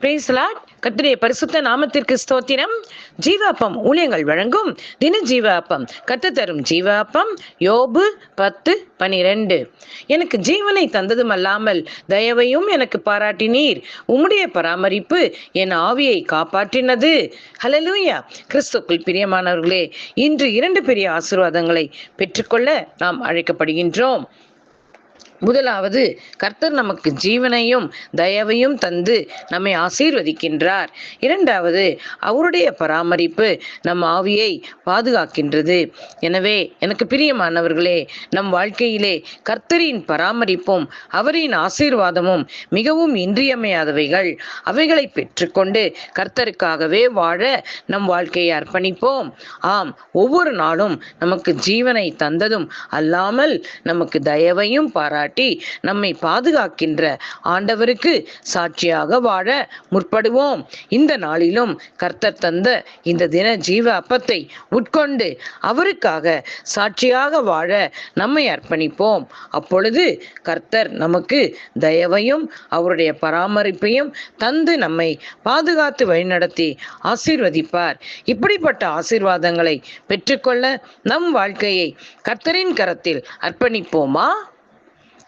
பிரேசலாட் கர்த்தருடைய பரிசுத்த நாமத்திற்கு ஸ்தோத்திரம். ஜீவாப்பம் ஊழியங்கள் வழங்கும் தின ஜீவாப்பம் கத்து தரும் ஜீவாப்பம். யோபு பத்து பனிரெண்டு. எனக்கு ஜீவனை தந்ததும் அல்லாமல் தயவையும் எனக்கு பாராட்டினீர். உம்முடைய பராமரிப்பு என் ஆவியை காப்பாற்றினது. ஹலலூயா கிறிஸ்துக்குள் பிரியமானவர்களே இன்று இரண்டு பெரிய ஆசீர்வாதங்களை பெற்றுக்கொள்ள நாம் அழைக்கப்படுகின்றோம். முதலாவது கர்த்தர் நமக்கு ஜீவனையும் தயவையும் தந்து நம்மை ஆசீர்வதிக்கின்றார். இரண்டாவது அவருடைய பராமரிப்பு நம் ஆவியை பாதுகாக்கின்றது. எனவே எனக்கு பிரியமானவர்களே நம் வாழ்க்கையிலே கர்த்தரின் பராமரிப்பும் அவரின் ஆசீர்வாதமும் மிகவும் இன்றியமையாதவைகள். அவைகளை பெற்றுக்கொண்டு கர்த்தருக்காகவே வாழ நம் வாழ்க்கையை அர்ப்பணிப்போம். ஆம் ஒவ்வொரு நாளும் நமக்கு ஜீவனை தந்ததும் அல்லாமல் நமக்கு தயவையும் பாராட்டி நம்மை பாதுகாக்கின்ற ஆண்டவருக்கு சாட்சியாக வாழ முற்படுவோம். இந்த நாளிலும் கர்த்தர் தந்த இந்த தின ஜீவ அப்பத்தை உட்கொண்டு அவருக்காக சாட்சியாக வாழ நம்மை அர்ப்பணிப்போம். அப்பொழுது கர்த்தர் நமக்கு தயவையும் அவருடைய பராமரிப்பையும் தந்து நம்மை பாதுகாத்து வழிநடத்தி ஆசீர்வதிப்பார். இப்படிப்பட்ட ஆசீர்வாதங்களை பெற்றுக்கொள்ள நம் வாழ்க்கையை கர்த்தரின் கரத்தில் அர்ப்பணிப்போமா?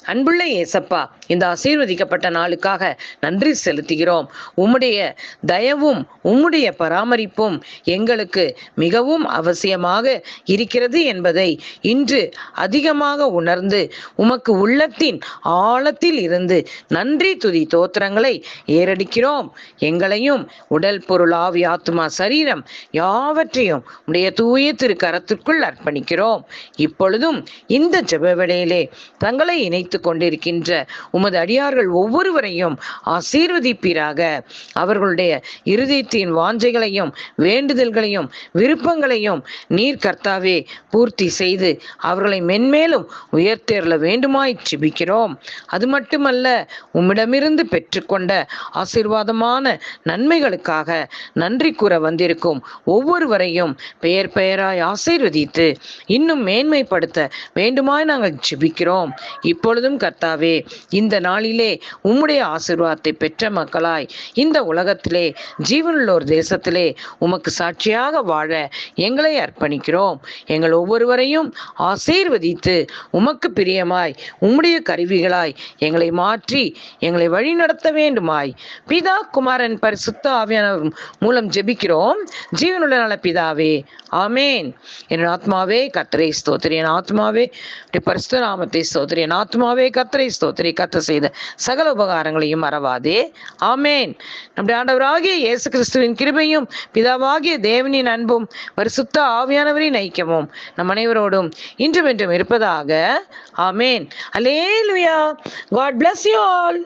அன்புள்ள ஏசப்பா இந்த ஆசீர்வதிக்கப்பட்ட நாளுக்காக நன்றி செலுத்துகிறோம். உம்முடைய தயவும் உம்முடைய பராமரிப்பும் எங்களுக்கு மிகவும் அவசியமாக இருக்கிறது என்பதை இன்று அதிகமாக உணர்ந்து உமக்கு உள்ளத்தின் ஆழத்தில் இருந்து நன்றி துதி தோத்திரங்களை ஏறடிக்கிறோம். எங்களையும் உடல் பொருள் ஆவி ஆத்மா சரீரம் யாவற்றையும் உடைய தூய திரு கரத்திற்குள் அர்ப்பணிக்கிறோம். இப்பொழுதும் இந்த ஜெப வேளையிலே தங்களை நினைத்து கொண்டிருக்கின்ற உமது அடியார்கள் ஒவ்வொருவரையும் ஆசீர்வதிப்பீராக. அவர்களுடைய இருதயத்தின் வாஞ்சைகளையும் வேண்டுதல்களையும் விருப்பங்களையும் நீர் கர்த்தாவே பூர்த்தி செய்து அவர்களை மென்மேலும் உயர்த்தேறல வேண்டுமாய் ஜெபிக்கிறோம். அது மட்டுமல்ல உம்மிடமிருந்து பெற்றுக்கொண்ட ஆசீர்வாதமான நன்மைகளுக்காக நன்றி கூற வந்திருக்கும் ஒவ்வொருவரையும் பெயர் பெயராய் ஆசீர்வதித்து இன்னும் மேன்மைப்படுத்த வேண்டுமாய் நாங்கள் ஜிபிக்கிறோம். இப்போ இப்பொழுதும் கர்த்தாவே இந்த நாளிலே உம்முடைய ஆசிர்வாதத்தை பெற்ற மக்களாய் இந்த உலகத்திலே ஜீவனுள்ளோர் தேசத்திலே உமக்கு சாட்சியாக வாழ எங்களை அர்ப்பணிக்கிறோம். எங்கள் ஒவ்வொருவரையும் ஆசீர்வதித்து உமக்கு பிரியமாய் உம்முடைய கருவிகளாய் எங்களை மாற்றி எங்களை வழிநடத்த வேண்டுமாய். பிதா குமாரன் பரிசுத்த ஆவியானவர் மூலம் ஜெபிக்கிறோம். ஜீவனுள்ள நல பிதாவே ஆமேன். என் ஆத்மாவே கத்திரை ஸ்தோத்திரி. என் ஆத்மாவே பரிசுத்த நாமத்தை ஸ்தோத்திரி. என் ஆத்மாவே கத்தரை ஸ்தோத்திரி கத்த செய்த சகல உபகாரங்களையும் மறவாதே ஆமேன் நம்முடைய ஆண்டவராகிய இயேசு கிறிஸ்துவின் கிருபையும் பிதாவாகிய தேவனின் அன்பும் பரிசுத்த ஆவியானவரின் ஐக்கியமும் நம் அனைவரோடும் இன்றும் என்றும் இருப்பதாக amen hallelujah God bless you all